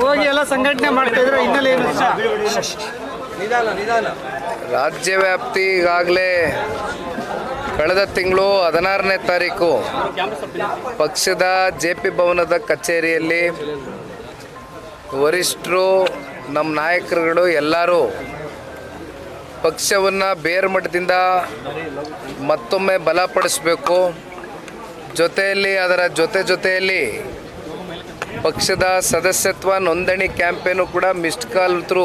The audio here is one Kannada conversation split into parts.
ಹೋಗಿ ಎಲ್ಲ ಸಂಘಟನೆ ಮಾಡ್ತಾ ಇದ್ರೆ ಹಿನ್ನೆಲೆ ಏನು ರಾಜ್ಯ ವ್ಯಾಪ್ತಿ ಈಗಾಗಲೇ ಕಳೆದ ತಿಂಗಳು ಹದಿನಾರನೇ ತಾರೀಕು ಪಕ್ಷದ ಜೆ ಪಿ ಭವನದ ಕಚೇರಿಯಲ್ಲಿ ವರಿಷ್ಠರು ನಮ್ಮ ನಾಯಕರುಗಳು ಎಲ್ಲರೂ ಪಕ್ಷವನ್ನು ಬೇರ್ಮಟ್ಟದಿಂದ ಮತ್ತೊಮ್ಮೆ ಬಲಪಡಿಸಬೇಕು. ಜೊತೆಯಲ್ಲಿ ಅದರ ಜೊತೆ ಜೊತೆಯಲ್ಲಿ ಪಕ್ಷದ ಸದಸ್ಯತ್ವ ನೋಂದಣಿ ಕ್ಯಾಂಪೇನು ಕೂಡ ಮಿಸ್ಡ್ ಕಾಲ್ ಥ್ರೂ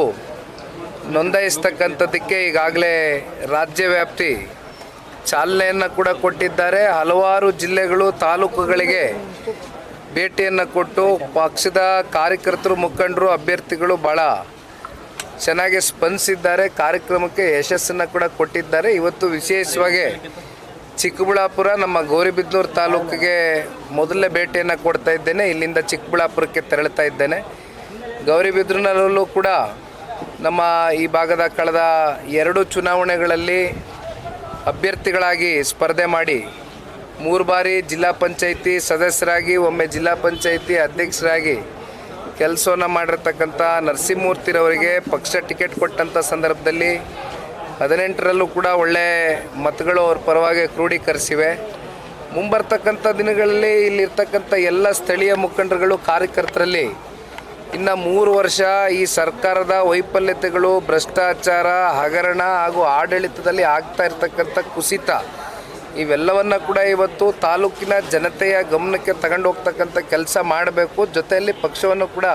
ನೋಂದಾಯಿಸ್ತಕ್ಕಂಥದ್ದಕ್ಕೆ ಈಗಾಗಲೇ ರಾಜ್ಯ ವ್ಯಾಪ್ತಿ ಚಾಲನೆಯನ್ನು ಕೂಡ ಕೊಟ್ಟಿದ್ದಾರೆ. ಹಲವಾರು ಜಿಲ್ಲೆಗಳು ತಾಲೂಕುಗಳಿಗೆ ಭೇಟಿಯನ್ನು ಕೊಟ್ಟು ಪಕ್ಷದ ಕಾರ್ಯಕರ್ತರು, ಮುಖಂಡರು, ಅಭ್ಯರ್ಥಿಗಳು ಭಾಳ ಚೆನ್ನಾಗಿ ಸ್ಪಂದಿಸಿದ್ದಾರೆ. ಕಾರ್ಯಕ್ರಮಕ್ಕೆ ಯಶಸ್ಸನ್ನು ಕೂಡ ಕೊಟ್ಟಿದ್ದಾರೆ. ಇವತ್ತು ವಿಶೇಷವಾಗಿ ಚಿಕ್ಕಬಳ್ಳಾಪುರ, ನಮ್ಮ ಗೌರಿಬಿದನೂರು ತಾಲೂಕಿಗೆ ಮೊದಲನೇ ಭೇಟಿಯನ್ನು ಕೊಡ್ತಾ ಇದ್ದೇನೆ. ಇಲ್ಲಿಂದ ಚಿಕ್ಕಬಳ್ಳಾಪುರಕ್ಕೆ ತೆರಳುತ್ತಾ ಇದ್ದೇನೆ. ಗೌರಿಬಿದನೂರಲ್ಲೂ ಕೂಡ ನಮ್ಮ ಈ ಭಾಗದ ಕಳೆದ ಎರಡು ಚುನಾವಣೆಗಳಲ್ಲಿ ಅಭ್ಯರ್ಥಿಗಳಾಗಿ ಸ್ಪರ್ಧೆ ಮಾಡಿ ಮೂರು ಬಾರಿ ಜಿಲ್ಲಾ ಪಂಚಾಯಿತಿ ಸದಸ್ಯರಾಗಿ, ಒಮ್ಮೆ ಜಿಲ್ಲಾ ಪಂಚಾಯಿತಿ ಅಧ್ಯಕ್ಷರಾಗಿ ಕೆಲಸವನ್ನು ಮಾಡಿರ್ತಕ್ಕಂಥ ನರಸಿಂಹಮೂರ್ತಿರವರಿಗೆ ಪಕ್ಷ ಟಿಕೆಟ್ ಕೊಟ್ಟಂಥ ಸಂದರ್ಭದಲ್ಲಿ ಹದಿನೆಂಟರಲ್ಲೂ ಕೂಡ ಒಳ್ಳೆ ಮತಗಳು ಅವ್ರ ಪರವಾಗಿ ಕ್ರೋಢೀಕರಿಸಿವೆ ಮುಂಬರ್ತಕ್ಕಂಥ ದಿನಗಳಲ್ಲಿ ಇಲ್ಲಿರ್ತಕ್ಕಂಥ ಎಲ್ಲ ಸ್ಥಳೀಯ ಮುಖಂಡರುಗಳು, ಕಾರ್ಯಕರ್ತರಲ್ಲಿ ಇನ್ನು ಮೂರು ವರ್ಷ ಈ ಸರ್ಕಾರದ ವೈಫಲ್ಯತೆಗಳು, ಭ್ರಷ್ಟಾಚಾರ, ಹಗರಣ ಹಾಗೂ ಆಡಳಿತದಲ್ಲಿ ಆಗ್ತಾ ಇರ್ತಕ್ಕಂಥ ಕುಸಿತ ಇವೆಲ್ಲವನ್ನು ಕೂಡ ಇವತ್ತು ತಾಲೂಕಿನ ಜನತೆಯ ಗಮನಕ್ಕೆ ತಗೊಂಡು ಹೋಗ್ತಕ್ಕಂಥ ಕೆಲಸ ಮಾಡಬೇಕು. ಜೊತೆಯಲ್ಲಿ ಪಕ್ಷವನ್ನು ಕೂಡ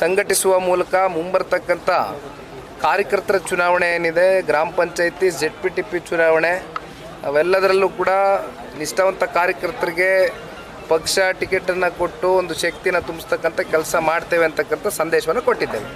ಸಂಘಟಿಸುವ ಮೂಲಕ ಮುಂಬರ್ತಕ್ಕಂಥ ಕಾರ್ಯಕರ್ತರ ಚುನಾವಣೆ ಏನಿದೆ, ಗ್ರಾಮ ಪಂಚಾಯತಿ ಜೆಡ್ ಪಿ ಟಿ ಪಿ ಚುನಾವಣೆ, ಅವೆಲ್ಲದರಲ್ಲೂ ಕೂಡ ನಿಷ್ಠಾವಂತ ಕಾರ್ಯಕರ್ತರಿಗೆ ಪಕ್ಷ ಟಿಕೆಟನ್ನು ಕೊಟ್ಟು ಒಂದು ಶಕ್ತಿನ ತುಂಬಿಸ್ತಕ್ಕಂಥ ಕೆಲಸ ಮಾಡ್ತೇವೆ ಅಂತಕ್ಕಂಥ ಸಂದೇಶವನ್ನು ಕೊಟ್ಟಿದ್ದೇವೆ.